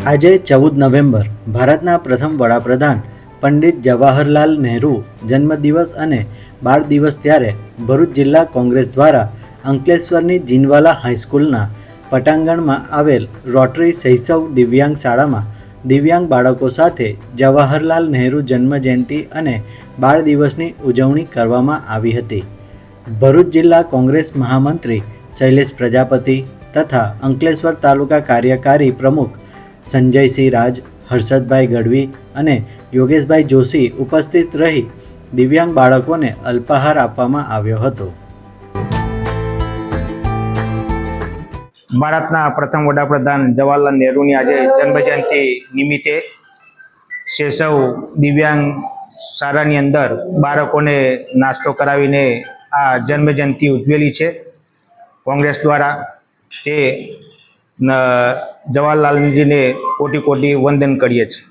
આજે ચૌદ નવેમ્બર, ભારતના પ્રથમ વડાપ્રધાન પંડિત જવાહરલાલ નહેરુ જન્મદિવસ અને બાળ દિવસ ત્યારે ભરૂચ જિલ્લા કોંગ્રેસ દ્વારા અંકલેશ્વરની જીનવાલા હાઈસ્કૂલના પટાંગણમાં આવેલ રોટરી શૈશવ દિવ્યાંગ શાળામાં દિવ્યાંગ બાળકો સાથે જવાહરલાલ નહેરુ જન્મજયંતિ અને બાળ દિવસની ઉજવણી કરવામાં આવી હતી. ભરૂચ જિલ્લા કોંગ્રેસ મહામંત્રી શૈલેષ પ્રજાપતિ તથા અંકલેશ્વર તાલુકા કાર્યકારી પ્રમુખ સંજયસિંહ રાજ, હર્ષદભાઈ ગઢવી અને યોગેશભાઈ જોશી ઉપસ્થિત રહી દિવ્યાંગ બાળકોને અલ્પાહાર આપવામાં આવ્યો હતો. ભારતના પ્રથમ વડાપ્રધાન જવાહરલાલ નહેરુની આજે જન્મજયંતિ નિમિત્તે શેષવ દિવ્યાંગ શાળાની અંદર બાળકોને નાસ્તો કરાવીને આ જન્મજયંતિ ઉજવેલી છે. કોંગ્રેસ દ્વારા તે જવાહરલાલજીને કોટી કોટી વંદન કરીએ છીએ.